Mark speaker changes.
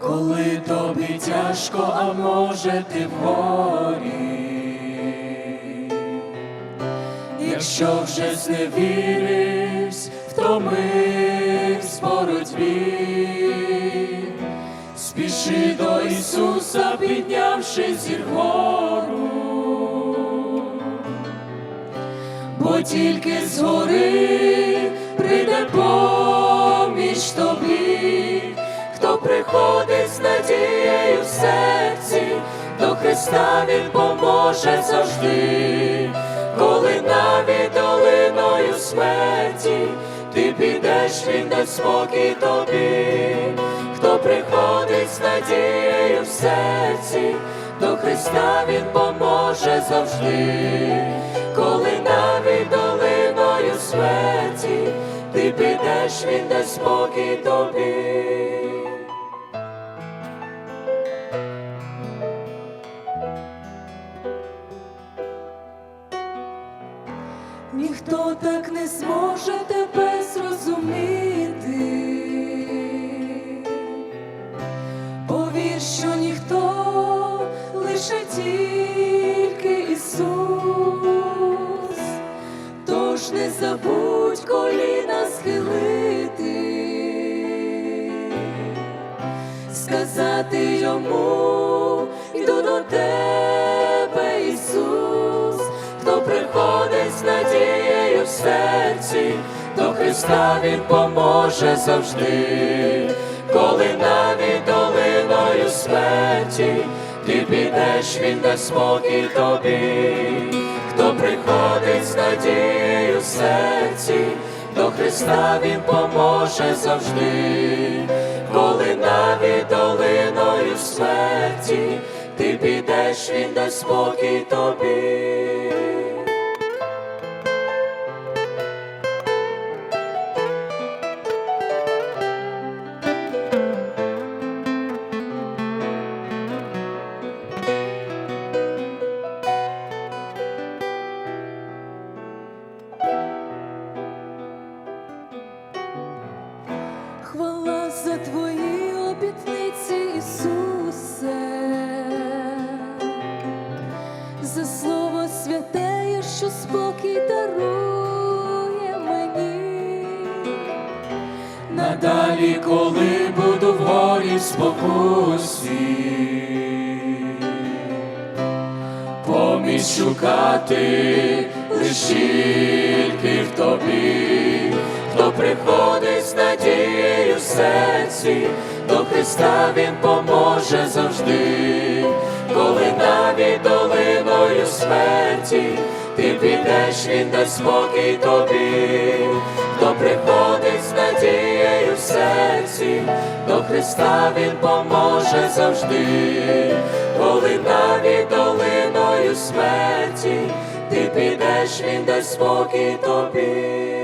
Speaker 1: Коли тобі тяжко, а може ти в горі, якщо вже зневіривсь, втомивсь в боротьбі, спіши до Ісуса, піднявши зір вгору, бо тільки згори прийде поміч тобі, хто приходить з надією в серці, до Христа Він поможе завжди, коли навіть долиною смерті ти підеш, він дасть спокій тобі, хто приходить з надією в серці, до Христа Він поможе завжди, коли навіть долиною смерті ти підеш, він дасть спокій тобі. Ніхто так не зможе тебе зрозуміти. Повір, що ніхто лише тільки Ісус, тож не забудь коліна схилити, сказати йому, йду до тебе, Ісус, хто приходить в серці, до Христа Він поможе завжди, коли навіть долиною смерті ти підеш, він дасть спокій тобі, хто приходить з надією серці, до Христа Він поможе завжди, коли навіть долиною смерті ти підеш, він дасть спокій тобі. Твої обітниці, Ісусе, за слово святе, що спокій дарує мені. Надалі, коли буду в спокусі, поміч шукати лиш тільки в тобі, хто приходить з надією в серці, до Христа Він поможе завжди, коли навіть долиною смерті ти підеш, Він дасть спокій тобі, хто приходить з надією в серці, до Христа Він поможе завжди, коли навіть долиною смерті ти підеш, Він дасть спокій тобі.